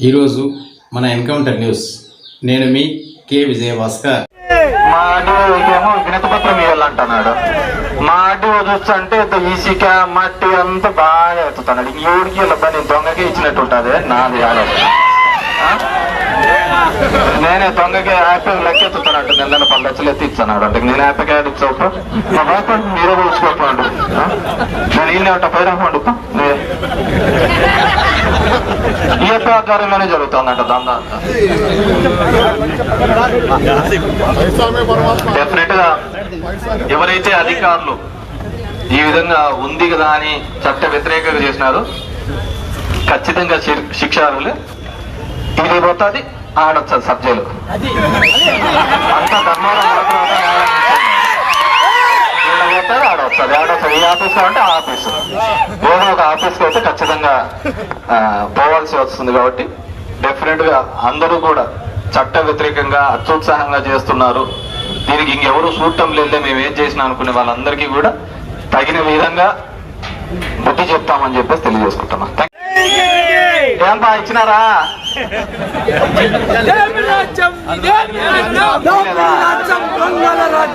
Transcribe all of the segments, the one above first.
ఈరోజు మన encounter news. నేను మీ కే విజయభాస్కర్. మా ఏమో వినతపత్రం ఇవ్వాలంటున్నాడు. మా అడ్డు చూస్తుంటే ఈసీక మట్టి అంతా బాగా ఎత్తుతున్నాడు. ఎవడికి ఇలా నేను దొంగకే ఇచ్చినట్టు ఉంటుంది. నాది ఆలోచన. ఆ? నేనే దొంగకి యాప్ లెక్కెత్తుతానంట నిన్న పది లక్షలు ఎత్తి ఇస్తున్నాడు అంటే నేను యాప్ యాడ్ ఇచ్చావు మా బాప మీరే చూసుకోపండు నేను ఈయన ఉంటా పైన పండు థియేటర్ ఆధ్వర్యంలోనే జరుగుతుందంట దందా డెఫినెట్గా ఎవరైతే అధికారులు ఈ విధంగా ఉంది కదా అని చట్ట వ్యతిరేకంగా చేసినారు ఖచ్చితంగా శి- ఇది పోతుంది ఆడొచ్చు సబ్జెక్టు ఆడొస్తుంది ఈ ఆఫీస్ అంటే ఆ ఆఫీస్. ఏదో ఒక ఆఫీస్కి అయితే ఖచ్చితంగా పోవాల్సి వస్తుంది కాబట్టి డెఫినెట్గా అందరూ కూడా చట్ట వ్యతిరేకంగా అత్యుత్సాహంగా చేస్తున్నారు. దీనికి ఇంకెవరు చూడటం లేదే మేము ఏం చేసినా అనుకునే వాళ్ళందరికీ కూడా తగిన విధంగా బుద్ధి చెప్తామని చెప్పేసి తెలియజేసుకుంటున్నాం. ఏంపా ఇచ్చినారా?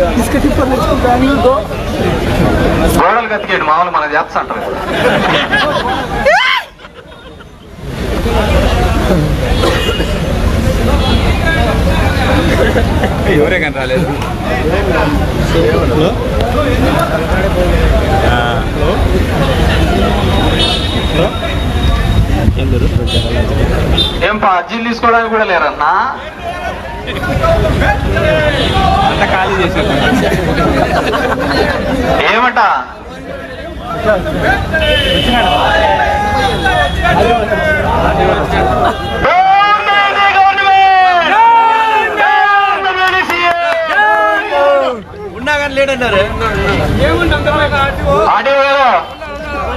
కట్టేవేనాడన్నా గోడలు కతికేడు మామూలు మన చేస్తా అంటారు. ఎవరే కానీ రాలేదు. ఏం పా అర్జీలు తీసుకోవడానికి కూడా లేరన్నా? అంతా ఖాళీ చేశారు ఏమట? ఉన్నా కానీ లేడన్నారు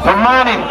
గుడ్ మార్నింగ్